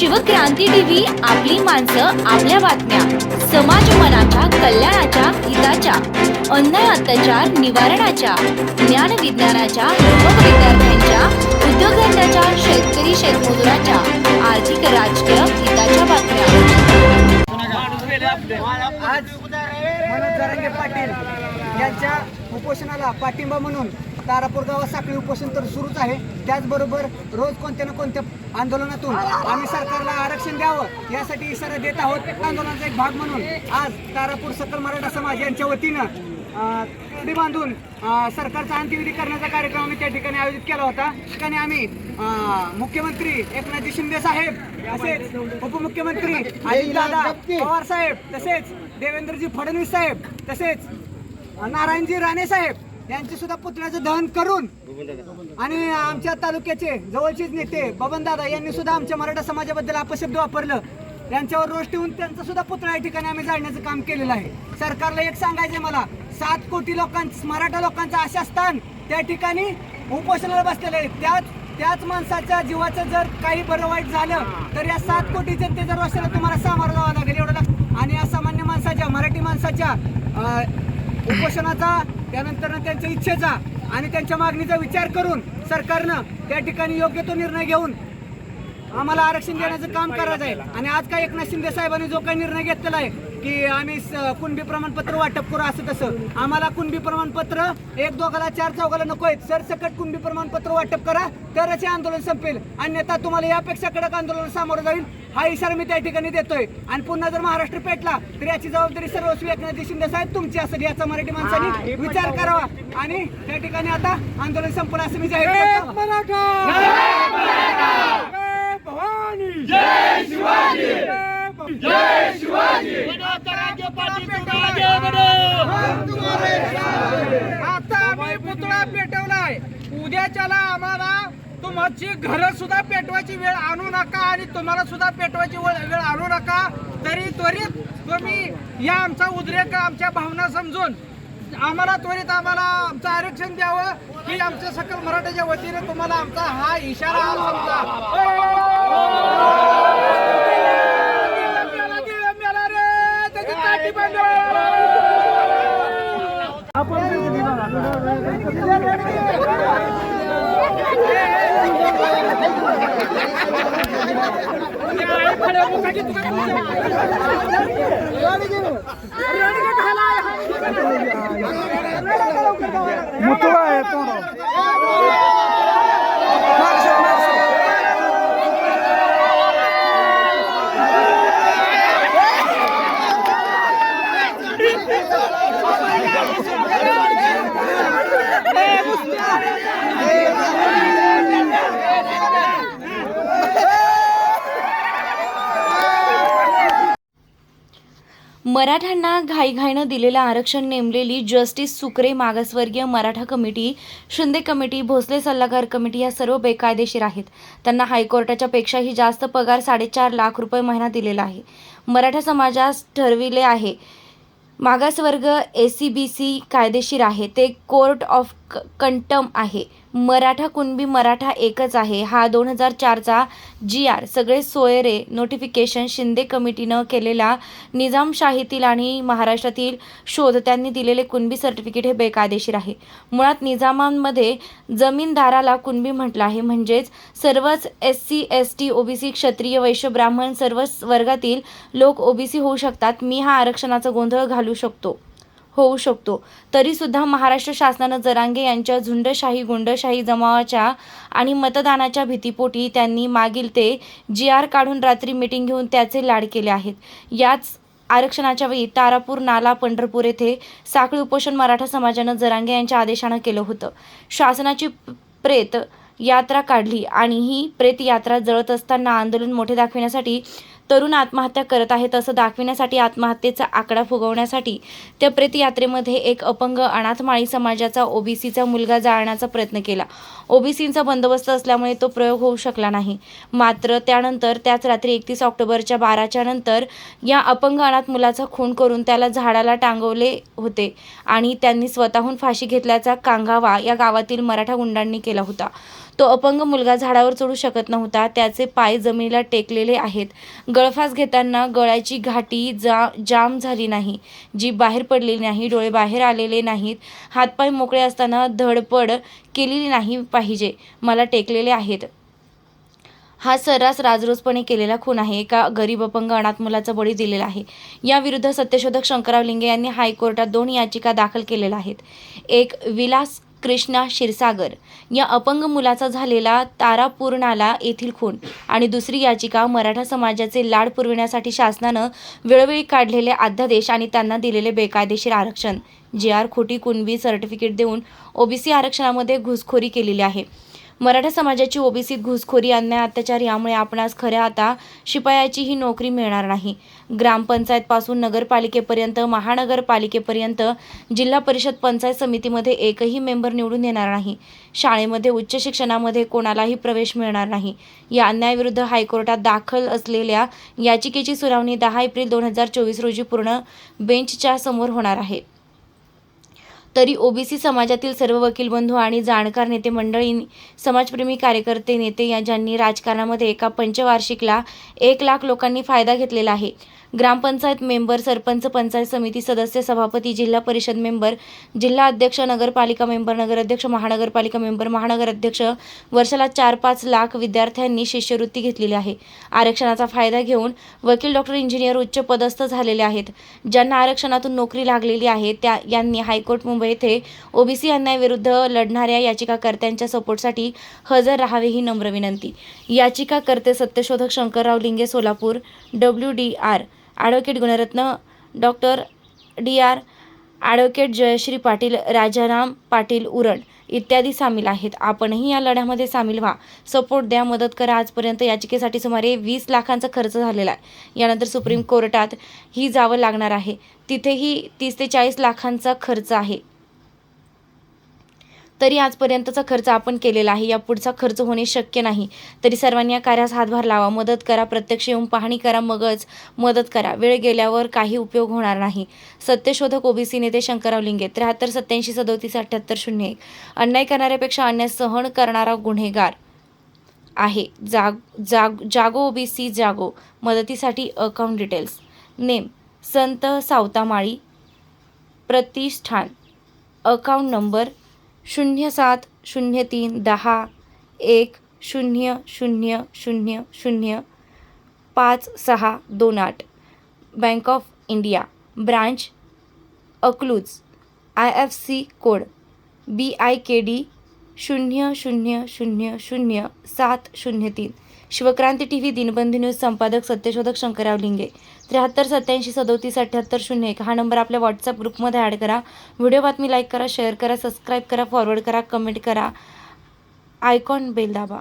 Shivkranti TV आपली माणसं आपल्या बातम्या. समाज मनाच्या कल्याणाच्या हिताच्या. अन्याय अत्याचार निवारणाच्या. ज्ञान विज्ञानाच्या युवक विद्यार्थ्यांच्या उद्योगधंद्याच्या शेतकरी शेतमजुराच्या. आर्थिक राजकीय हिताच्या बातम्या. आज मनोज पाटील यांच्या उपोषणाला पाठिंबा म्हणून तारापूर गावात साखळी उपोषण तर सुरूच आहे. त्याचबरोबर रोज कोणत्या ना कोणत्या आंदोलनातून आम्ही सरकारला आरक्षण द्यावं यासाठी इशारा देत आहोत. आंदोलनाचा एक भाग म्हणून आज तारापूर सकल मराठा समाज यांच्या वतीनं अं, बांधून सरकारचा अंत्यविधी करण्याचा कार्यक्रम आम्ही त्या ठिकाणी आयोजित केला होता. ठिकाणी आम्ही मुख्यमंत्री एकनाथजी शिंदे साहेब तसेच उपमुख्यमंत्री अजितदादा पवार साहेब तसेच देवेंद्रजी फडणवीस साहेब तसेच नारायणजी राणे साहेब यांचे सुद्धा पुतळ्याचं दहन करून आणि आमच्या तालुक्याचे जवळचेच नेते बबनदादा यांनी सुद्धा आमच्या मराठा समाजाबद्दल अपशब्द वापरलं. त्यांच्यावर रोष ठेवून त्यांचा सुद्धा पुतळा या ठिकाणी आम्ही जाळण्याचं काम केलेलं आहे. सरकारला एक सांगायचंय मला सात कोटी लोकांचं मराठा लोकांचं आशास्थान त्या ठिकाणी उपोषणाला बसलेलं आहे. त्याच त्याच माणसाच्या जीवाचं जर काही बरं वाईट झालं तर या सात कोटी जनतेच्या रोषाला तुम्हाला सामोरं जावं लागेल एवढं आणि असामान्य माणसाच्या मराठी माणसाच्या उपोषणाचा त्यानंतर त्यांच्या इच्छेचा आणि त्यांच्या मागणीचा विचार करून सरकारनं त्या ठिकाणी योग्य तो निर्णय घेऊन आम्हाला आरक्षण देण्याचं काम करायचं आहे. आणि आज काय एकनाथ शिंदे साहेबांनी जो काही निर्णय घेतलेला आहे की आम्ही कुणबी प्रमाणपत्र वाटप करू असं तसं. आम्हाला कुणबी प्रमाणपत्र एक दोघाला चार चौघाला नको आहेत. सरसकट कुणबी प्रमाणपत्र वाटप करा तरच हे आंदोलन संपेल. अन्यथा तुम्हाला यापेक्षा कडक आंदोलन सामोरं जाईल. हा इशारा मी त्या ठिकाणी देतोय. आणि पुन्हा जर महाराष्ट्र पेटला तर याची जबाबदारी सर्वस्वी एकनाथ शिंदे साहेब तुमची असेल याचा मराठी माणसांनी. विचार करावा. आणि त्या ठिकाणी आता आंदोलन संपलं असं मी जाहीर करतो. आता आम्ही पुतळा पेटवलाय. उद्याच्याला आम्हाला तुमची घर सुद्धा पेटवायची वेळ आणू नका आणि तुम्हाला सुद्धा पेटवायची वेळ आणू नका तरी त्वरित तुम्ही या आमचा उद्रेक आमच्या भावना समजून आम्हाला त्वरित आम्हाला आमचं आरक्षण द्यावं ही आमच्या सकल मराठ्याच्या वतीने तुम्हाला आमचा हा इशारा समजा मेला, मेला, मराठ्यांना घाईघाईनं दिलेलं आरक्षण नेमलेली जस्टिस सुकरे मागासवर्गीय मराठा कमिटी शिंदे कमिटी भोसले सल्लागार कमिटी या सर्व बेकायदेशीर आहेत. त्यांना हायकोर्टाच्या पेक्षाही जास्त पगार साडेचार लाख रुपये महिना दिलेला आहे. मराठा समाजास ठरविले आहे. मागासवर्ग ए सी बी सी कायदेशीर आहे. ते कोर्ट ऑफ क कंटम आहे. मराठा कुणबी मराठा एकच आहे. हा दोन हजार चारचा जी आर. सगळे सोयरे नोटिफिकेशन शिंदे कमिटीनं केलेला निजामशाहीतील आणि महाराष्ट्रातील शोध त्यांनी दिलेले कुणबी सर्टिफिकेट हे बेकायदेशीर आहे. मुळात निजामांमध्ये जमीनदाराला कुणबी म्हटलं आहे. म्हणजेच सर्वच S C S T OBC क्षत्रिय वैश्य ब्राह्मण सर्वच वर्गातील लोक ओबीसी होऊ शकतात. मी हा आरक्षणाचा गोंधळ घालू शकतो. होऊ शकतो. तरीसुद्धा महाराष्ट्र शासनानं जरांगे यांच्या झुंडशाही गुंडशाही जमावाच्या आणि मतदानाच्या भीतीपोटी त्यांनी मागील ते जी आर काढून रात्री मिटिंग घेऊन त्याचे लाड केले आहेत. याच आरक्षणाच्या वेळी तारापूर नाला पंढरपूर येथे साखळी उपोषण मराठा समाजानं जरांगे यांच्या आदेशानं केलं होतं. शासनाची प्रेत यात्रा काढली आणि ही प्रेत यात्रा जळत असताना आंदोलन मोठे दाखविण्यासाठी तरुण आत्महत्या करत आहेत असं दाखविण्यासाठी आत्महत्येचा आकडा फुगवण्यासाठी त्या प्रतियात्रेमध्ये एक अपंग अनाथमाळी समाजाचा ओबीसीचा मुलगा जाळण्याचा प्रयत्न केला. ओबीसींचा बंदोबस्त असल्यामुळे तो प्रयोग होऊ शकला नाही. मात्र त्यानंतर त्याच रात्री एकतीस ऑक्टोबरच्या बाराच्या नंतर या अपंग अनाथ मुलाचा खून करून त्याला झाडाला टांगवले होते आणि त्यांनी स्वतःहून फाशी घेतल्याचा कांगावा या गावातील मराठा गुंडांनी केला होता. तो अपंग मुलगा झाडावर चढू शकत नव्हता. त्याचे पाय जमिनीला टेकलेले आहेत. गळफास घेताना गळ्याची घाटी जा जाम झाली नाही. जी बाहेर पडलेली नाही डोळे बाहेर आलेले नाहीत. हातपाय मोकळे असताना धडपड केलेली नाही पाहिजे. मला टेकलेले आहेत. हा सर्रास राजरोसपणे केलेला खून आहे. एका गरीब अपंग अनाथ मुलाचा बळी दिलेला आहे. याविरुद्ध सत्यशोधक शंकरराव लिंगे यांनी हायकोर्टात दोन याचिका दाखल केलेल्या आहेत. एक विलास कृष्णा क्षीरसागर. या अपंग मुलाचा झालेला तारापूर्णाला येथील खून आणि दुसरी याचिका मराठा समाजाचे लाड पुरविण्यासाठी शासनानं वेळोवेळी काढलेले अध्यादेश आणि त्यांना दिलेले बेकायदेशीर आरक्षण. जे आर खोटी कुणबी सर्टिफिकेट देऊन ओबीसी आरक्षणामध्ये घुसखोरी केलेली आहे. मराठा समाजाची ओबीसीत घुसखोरी अन्याय अत्याचार यामुळे आपणास खऱ्या आता शिपायाची ही नोकरी मिळणार नाही. ग्रामपंचायतपासून नगरपालिकेपर्यंत महानगरपालिकेपर्यंत जिल्हा परिषद पंचायत समितीमध्ये एकही मेंबर निवडून येणार नाही. शाळेमध्ये उच्च शिक्षणामध्ये कोणालाही प्रवेश मिळणार नाही. या अन्यायाविरुद्ध हायकोर्टात दाखल असलेल्या याचिकेची सुनावणी दहा एप्रिल दोन हजार चोवीस रोजी पूर्ण बेंचच्या समोर होणार आहे. तरी ओबीसी समाजातील सर्व वकील बंधू आणि जाणकार नेते मंडळी समाजप्रेमी कार्यकर्ते नेते या ज्यांनी राजकारणामध्ये एका पंचवार्षिकला एक लाख लोकांनी फायदा घेतलेला आहे. ग्रामपंचायत मेंबर सरपंच पंचायत समिती सदस्य सभापती जिल्हा परिषद मेंबर जिल्हा अध्यक्ष नगरपालिका मेंबर नगराध्यक्ष महानगरपालिका मेंबर महानगराध्यक्ष वर्षाला चार पाच लाख विद्यार्थ्यांनी शिष्यवृत्ती घेतलेली आहे. आरक्षणाचा फायदा घेऊन वकील डॉक्टर इंजिनियर उच्च पदस्थ झालेले आहेत. ज्यांना आरक्षणातून नोकरी लागलेली आहे त्या यांनी हायकोर्ट मुंबई येथे ओबीसी अन्यायाविरुद्ध लढणाऱ्या याचिकाकर्त्यांच्या सपोर्टसाठी हजर राहावे ही नम्र विनंती. याचिकाकर्ते सत्यशोधक Shankarrao Linge Solapur W D R. Advocate Gunratna doctor D R advocate Jayashree Patil Rajaram Patil Uran इत्यादी सामील आहेत. आपणही या लढ्यामध्ये सामील व्हा. सपोर्ट द्या मदत करा. आजपर्यंत याचिकेसाठी सुमारे वीस लाखांचा खर्च झालेला आहे. यानंतर सुप्रीम कोर्टात ही जावं लागणार आहे. तिथेही तीस ते चाळीस लाखांचा खर्च आहे. तरी आजपर्यंतचा खर्च आपण केलेला आहे. या पुढचा खर्च होणे शक्य नाही. तरी सर्वांनी या कार्यास हातभार लावा. मदत करा. प्रत्यक्ष येऊन पाहणी करा. मगच मदत करा. वेळ गेल्यावर काही उपयोग होणार नाही. सत्यशोधक ओबीसी नेते शंकरराव लिंगे त्र्याहत्तर सत्याऐंशी सदोतीस अठ्ठ्याहत्तर शून्य एक. अन्याय करणाऱ्यापेक्षा अन्याय सहन करणारा गुन्हेगार आहे. जाग जाग जागो ओबीसी जागो. मदतीसाठी अकाउंट डिटेल्स नेम संत सावतामाळी प्रतिष्ठान. अकाउंट नंबर शून्य सात शून्य तीन दहा एक शून्य शून्य शून्य शून्य पाच सहा दोन आठ. Bank of India branch Akluj I F C code B I K D शून्य शून्य शून्य शून्य सात शून्य तीन. Shivkranti T V Dinbandhu news संपादक सत्यशोधक शंकरराव लिंगे. त्र्याहत्तर सत्याऐंशी सदोतीस अठ्ठ्याहत्तर शून्य एक. हा नंबर आपल्या व्हॉट्सअप ग्रुपमध्ये ॲड करा. व्हिडिओ बातमी लाईक करा शेअर करा सबस्क्राईब करा फॉरवर्ड करा कमेंट करा. आयकॉन बेल दाबा.